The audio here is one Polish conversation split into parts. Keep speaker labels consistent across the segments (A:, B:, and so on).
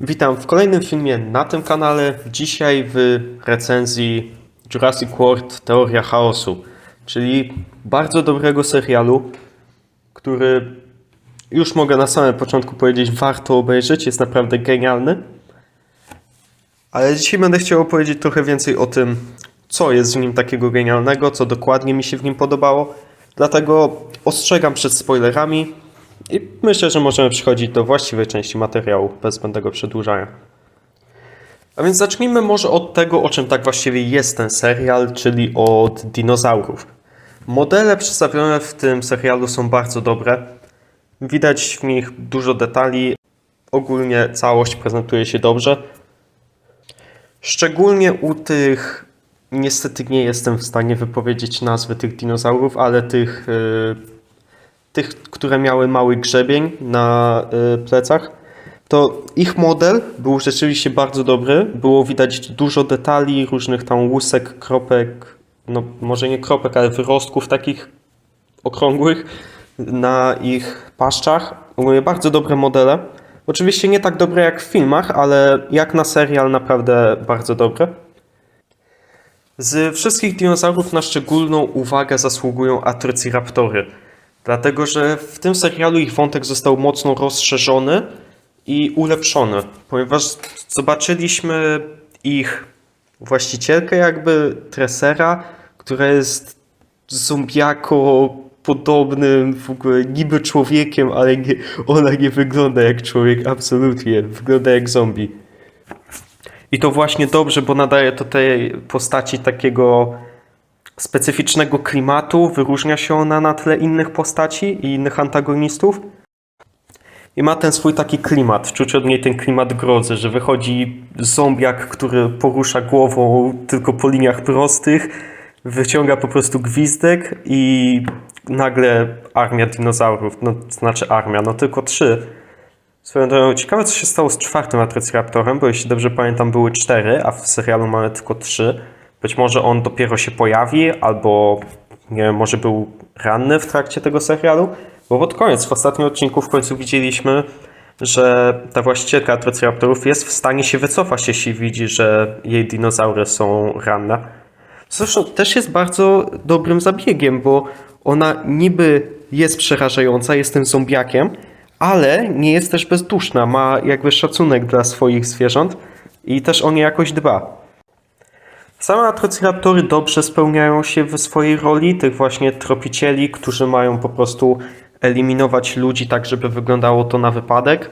A: Witam w kolejnym filmie na tym kanale. Dzisiaj w recenzji Jurassic World Teoria Chaosu, czyli bardzo dobrego serialu, który już mogę na samym początku powiedzieć, warto obejrzeć, jest naprawdę genialny. Ale dzisiaj będę chciał opowiedzieć trochę więcej o tym, co jest w nim takiego genialnego, co dokładnie mi się w nim podobało. Dlatego ostrzegam przed spoilerami i myślę, że możemy przechodzić do właściwej części materiału bez zbędnego przedłużania. A więc zacznijmy może od tego, o czym tak właściwie jest ten serial, czyli od dinozaurów. Modele przedstawione w tym serialu są bardzo dobre. Widać w nich dużo detali. Ogólnie całość prezentuje się dobrze. Szczególnie u tych, niestety nie jestem w stanie wypowiedzieć nazwy tych dinozaurów, ale tych, yy, tych które miały mały grzebień na yy, plecach, to ich model był rzeczywiście bardzo dobry. Było widać dużo detali, różnych tam łusek, kropek, no może nie kropek, ale wyrostków takich okrągłych na ich paszczach. Ogólnie bardzo dobre modele. Oczywiście nie tak dobre jak w filmach, ale jak na serial naprawdę bardzo dobre. Z wszystkich dinozaurów na szczególną uwagę zasługują Atrociraptory, dlatego że w tym serialu ich wątek został mocno rozszerzony i ulepszony, ponieważ zobaczyliśmy ich właścicielkę jakby Tresera, która jest zombiako podobnym w ogóle niby człowiekiem, ale nie, ona nie wygląda jak człowiek absolutnie, wygląda jak zombie. I to właśnie dobrze, bo nadaje to tej postaci takiego specyficznego klimatu, wyróżnia się ona na tle innych postaci i innych antagonistów. I ma ten swój taki klimat, czuć od niej ten klimat grozy, że wychodzi zombiak, który porusza głową tylko po liniach prostych, wyciąga po prostu gwizdek i nagle armia dinozaurów, no znaczy armia, no tylko trzy. Swoją drogą, ciekawe co się stało z czwartym Atrociraptorem, bo jeśli dobrze pamiętam były cztery, a w serialu mamy tylko trzy. Być może on dopiero się pojawi, albo nie wiem, może był ranny w trakcie tego serialu, bo pod koniec, w ostatnim odcinku w końcu widzieliśmy, że ta właścicielka Atrociraptorów jest w stanie się wycofać, jeśli widzi, że jej dinozaury są ranne. Zresztą też jest bardzo dobrym zabiegiem, bo ona niby jest przerażająca, jest tym zombiakiem, ale nie jest też bezduszna, ma jakby szacunek dla swoich zwierząt i też o nie jakoś dba. Same atrociraptory dobrze spełniają się w swojej roli tych właśnie tropicieli, którzy mają po prostu eliminować ludzi tak, żeby wyglądało to na wypadek.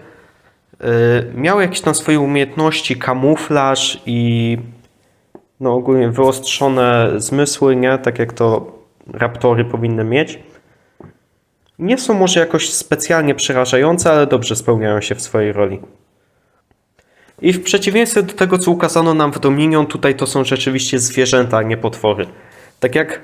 A: Yy, miały jakieś tam swoje umiejętności, kamuflaż i no ogólnie wyostrzone zmysły, nie? Tak jak to raptory powinny mieć. Nie są może jakoś specjalnie przerażające, ale dobrze spełniają się w swojej roli. I w przeciwieństwie do tego, co ukazano nam w Dominion, tutaj to są rzeczywiście zwierzęta, a nie potwory. Tak jak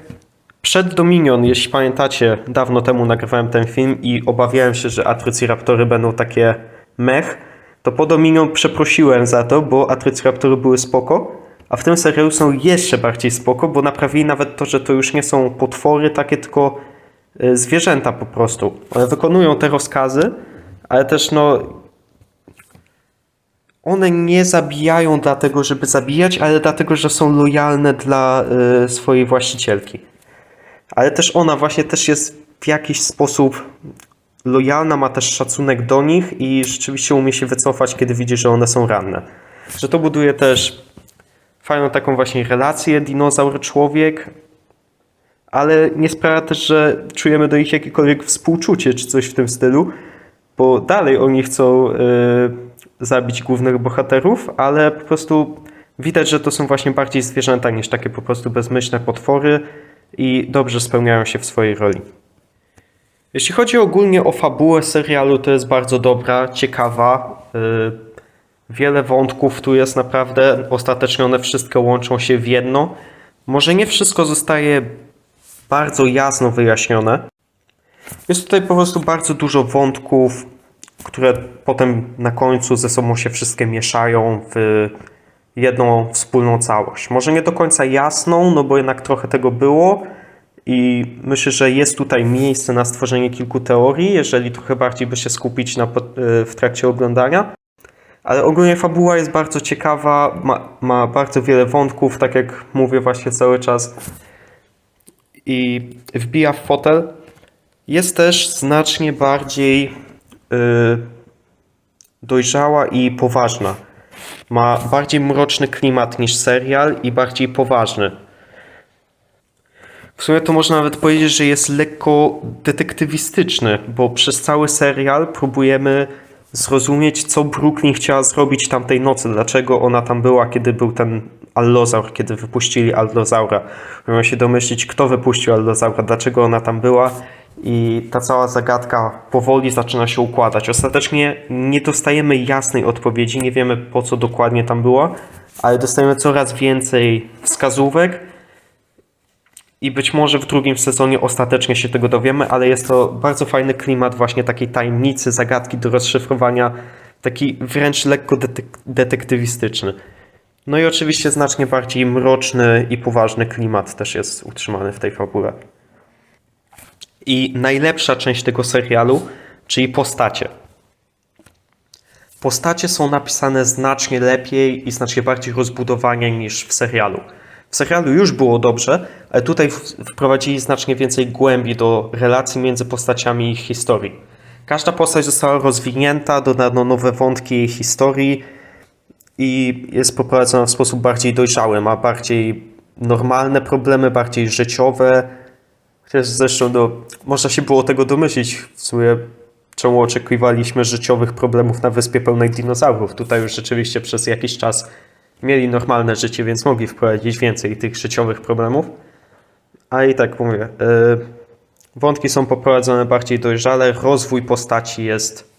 A: przed Dominion, jeśli pamiętacie, dawno temu nagrywałem ten film i obawiałem się, że Atrociraptory będą takie mech, to po Dominion przeprosiłem za to, bo Atrociraptory były spoko, a w tym serialu są jeszcze bardziej spoko, bo naprawili nawet to, że to już nie są potwory takie, tylko y, zwierzęta po prostu. One wykonują te rozkazy, ale też no one nie zabijają dlatego, żeby zabijać, ale dlatego, że są lojalne dla y, swojej właścicielki. Ale też ona właśnie też jest w jakiś sposób lojalna, ma też szacunek do nich i rzeczywiście umie się wycofać, kiedy widzi, że one są ranne. Że to buduje też fajną taką właśnie relację dinozaur-człowiek, ale nie sprawia też, że czujemy do nich jakiekolwiek współczucie czy coś w tym stylu, bo dalej oni chcą y, zabić głównych bohaterów, ale po prostu widać, że to są właśnie bardziej zwierzęta niż takie po prostu bezmyślne potwory i dobrze spełniają się w swojej roli. Jeśli chodzi ogólnie o fabułę serialu, to jest bardzo dobra, ciekawa. y, Wiele wątków tu jest naprawdę, ostatecznie one wszystkie łączą się w jedno. Może nie wszystko zostaje bardzo jasno wyjaśnione. Jest tutaj po prostu bardzo dużo wątków, które potem na końcu ze sobą się wszystkie mieszają w jedną wspólną całość. Może nie do końca jasną, no bo jednak trochę tego było i myślę, że jest tutaj miejsce na stworzenie kilku teorii, jeżeli trochę bardziej by się skupić na, w trakcie oglądania. Ale ogólnie fabuła jest bardzo ciekawa, ma, ma bardzo wiele wątków, tak jak mówię właśnie cały czas. I wbija w fotel. Jest też znacznie bardziej dojrzała i poważna. Ma bardziej mroczny klimat niż serial i bardziej poważny. W sumie to można nawet powiedzieć, że jest lekko detektywistyczny, bo przez cały serial próbujemy zrozumieć, co Brooklyn chciała zrobić tamtej nocy, dlaczego ona tam była, kiedy był ten allozaur, kiedy wypuścili allozaura. Próbujemy się domyślić, kto wypuścił allozaura, dlaczego ona tam była i ta cała zagadka powoli zaczyna się układać. Ostatecznie nie dostajemy jasnej odpowiedzi, nie wiemy po co dokładnie tam była, ale dostajemy coraz więcej wskazówek, i być może w drugim sezonie ostatecznie się tego dowiemy, ale jest to bardzo fajny klimat właśnie takiej tajemnicy, zagadki do rozszyfrowania, taki wręcz lekko detek- detektywistyczny. No i oczywiście znacznie bardziej mroczny i poważny klimat też jest utrzymany w tej fabule. I najlepsza część tego serialu, czyli postacie. Postacie są napisane znacznie lepiej i znacznie bardziej rozbudowane niż w serialu. W serialu już było dobrze, ale tutaj wprowadzili znacznie więcej głębi do relacji między postaciami i ich historii. Każda postać została rozwinięta, dodano nowe wątki jej historii i jest poprowadzona w sposób bardziej dojrzały, ma bardziej normalne problemy, bardziej życiowe. Chociaż zresztą no, można się było tego domyślić w sumie, czemu oczekiwaliśmy życiowych problemów na wyspie pełnej dinozaurów. Tutaj już rzeczywiście przez jakiś czas mieli normalne życie, więc mogli wprowadzić więcej tych życiowych problemów. A i tak mówię, yy, wątki są poprowadzone bardziej dojrzale, rozwój postaci jest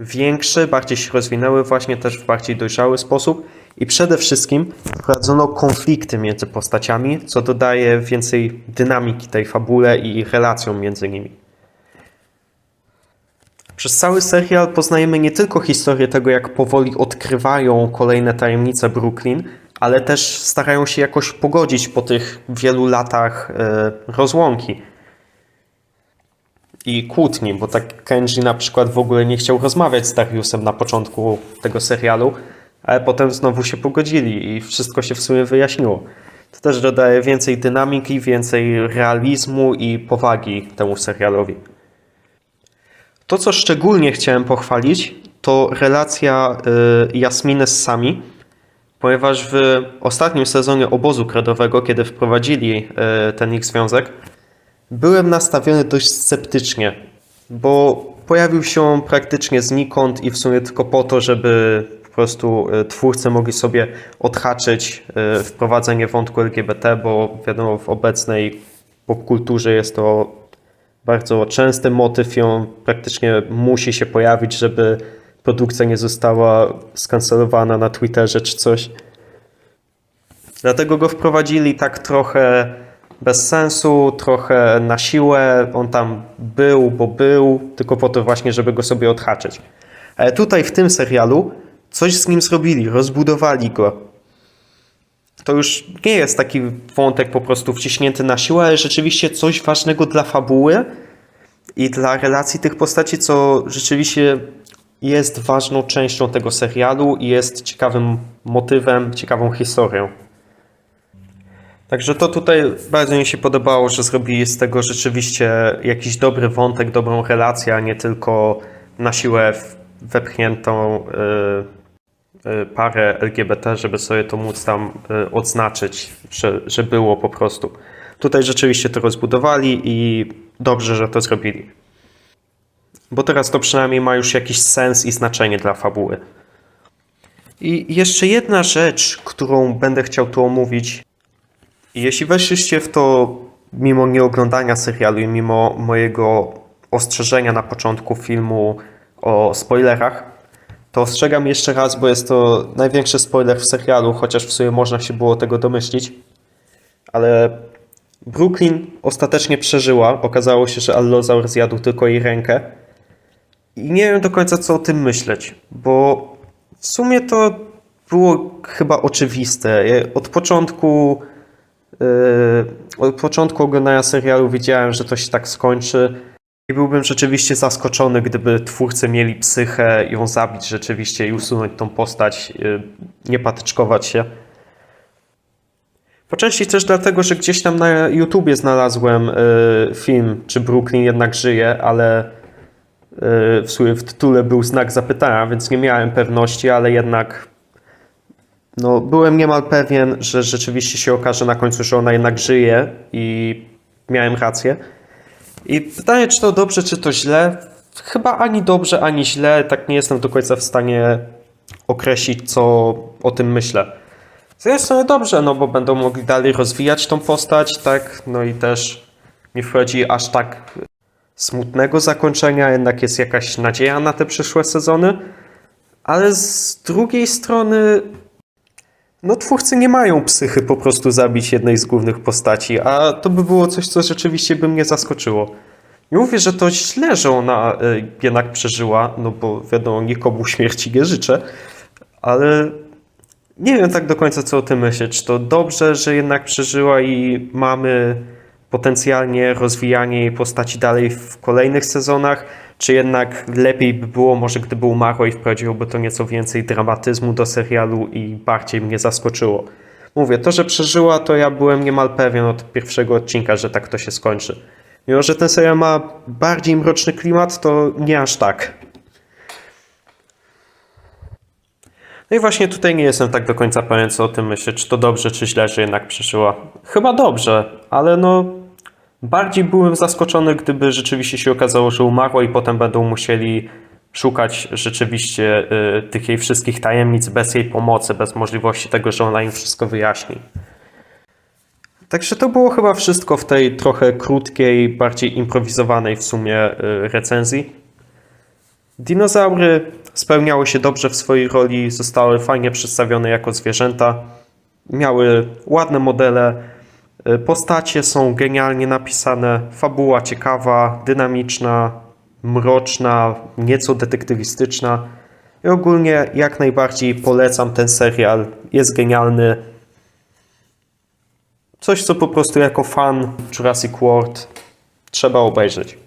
A: większy, bardziej się rozwinęły właśnie też w bardziej dojrzały sposób i przede wszystkim wprowadzono konflikty między postaciami, co dodaje więcej dynamiki tej fabule i relacjom między nimi. Przez cały serial poznajemy nie tylko historię tego, jak powoli odkrywają kolejne tajemnice Brooklyn, ale też starają się jakoś pogodzić po tych wielu latach e, rozłąki i kłótni, bo tak Kenji na przykład w ogóle nie chciał rozmawiać z Dariusem na początku tego serialu, ale potem znowu się pogodzili i wszystko się w sumie wyjaśniło. To też dodaje więcej dynamiki, więcej realizmu i powagi temu serialowi. To, co szczególnie chciałem pochwalić, to relacja y, Jasminy z Sami, ponieważ w ostatnim sezonie obozu kredowego, kiedy wprowadzili y, ten ich związek, byłem nastawiony dość sceptycznie, bo pojawił się on praktycznie znikąd i w sumie tylko po to, żeby po prostu y, twórcy mogli sobie odhaczyć y, wprowadzenie wątku LGBT, bo wiadomo, w obecnej popkulturze jest to bardzo częsty motyw, ją praktycznie musi się pojawić, żeby produkcja nie została skancelowana na Twitterze czy coś. Dlatego go wprowadzili tak trochę bez sensu, trochę na siłę. On tam był, bo był, tylko po to właśnie, żeby go sobie odhaczyć. Ale tutaj w tym serialu coś z nim zrobili, rozbudowali go. To już nie jest taki wątek po prostu wciśnięty na siłę, ale rzeczywiście coś ważnego dla fabuły i dla relacji tych postaci, co rzeczywiście jest ważną częścią tego serialu i jest ciekawym motywem, ciekawą historią. Także to tutaj bardzo mi się podobało, że zrobili z tego rzeczywiście jakiś dobry wątek, dobrą relację, a nie tylko na siłę wepchniętą y, parę LGBT, żeby sobie to móc tam y, odznaczyć, że, że było po prostu. Tutaj rzeczywiście to rozbudowali i dobrze, że to zrobili. Bo teraz to przynajmniej ma już jakiś sens i znaczenie dla fabuły. I jeszcze jedna rzecz, którą będę chciał tu omówić. Jeśli weszliście w to mimo nieoglądania serialu i mimo mojego ostrzeżenia na początku filmu o spoilerach, to ostrzegam jeszcze raz, bo jest to największy spoiler w serialu, chociaż w sumie można się było tego domyślić. Ale Brooklyn ostatecznie przeżyła. Okazało się, że Allozaur zjadł tylko jej rękę. I nie wiem do końca, co o tym myśleć, bo w sumie to było chyba oczywiste. Od początku, yy, od początku oglądania serialu wiedziałem, że to się tak skończy. I byłbym rzeczywiście zaskoczony, gdyby twórcy mieli psychę ją zabić rzeczywiście i usunąć tą postać, yy, nie patyczkować się. Po części też dlatego, że gdzieś tam na YouTubie znalazłem yy, film, czy Brooklyn jednak żyje, ale yy, w sumie w tytule był znak zapytania, więc nie miałem pewności, ale jednak no, byłem niemal pewien, że rzeczywiście się okaże na końcu, że ona jednak żyje i miałem rację. I pytanie, czy to dobrze, czy to źle? Chyba ani dobrze, ani źle. Tak nie jestem do końca w stanie określić, co o tym myślę. Z jednej strony dobrze, no bo będą mogli dalej rozwijać tą postać, tak? No i też nie wchodzi aż tak smutnego zakończenia, jednak jest jakaś nadzieja na te przyszłe sezony. Ale z drugiej strony, no twórcy nie mają psychy po prostu zabić jednej z głównych postaci, a to by było coś, co rzeczywiście by mnie zaskoczyło. Nie mówię, że to źle, że ona y, jednak przeżyła, no bo wiadomo, nikomu śmierci nie życzę, ale nie wiem tak do końca, co o tym myśleć. Czy to dobrze, że jednak przeżyła i mamy potencjalnie rozwijanie jej postaci dalej w kolejnych sezonach, czy jednak lepiej by było może gdyby umarła i wprowadziłoby to nieco więcej dramatyzmu do serialu i bardziej mnie zaskoczyło. Mówię, to, że przeżyła, to ja byłem niemal pewien od pierwszego odcinka, że tak to się skończy. Mimo, że ten serial ma bardziej mroczny klimat, to nie aż tak. No i właśnie tutaj nie jestem tak do końca pewien, co o tym myślę, czy to dobrze, czy źle, że jednak przeżyła. Chyba dobrze, ale no bardziej byłem zaskoczony, gdyby rzeczywiście się okazało, że umarła i potem będą musieli szukać rzeczywiście y, tych jej wszystkich tajemnic bez jej pomocy, bez możliwości tego, że ona im wszystko wyjaśni. Także to było chyba wszystko w tej trochę krótkiej, bardziej improwizowanej w sumie y, recenzji. Dinozaury spełniały się dobrze w swojej roli, zostały fajnie przedstawione jako zwierzęta, miały ładne modele, postacie są genialnie napisane, fabuła ciekawa, dynamiczna, mroczna, nieco detektywistyczna. I ogólnie jak najbardziej polecam ten serial, jest genialny. Coś, co po prostu jako fan Jurassic World trzeba obejrzeć.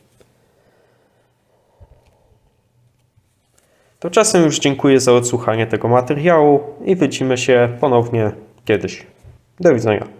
A: Tymczasem już dziękuję za odsłuchanie tego materiału i widzimy się ponownie kiedyś. Do widzenia.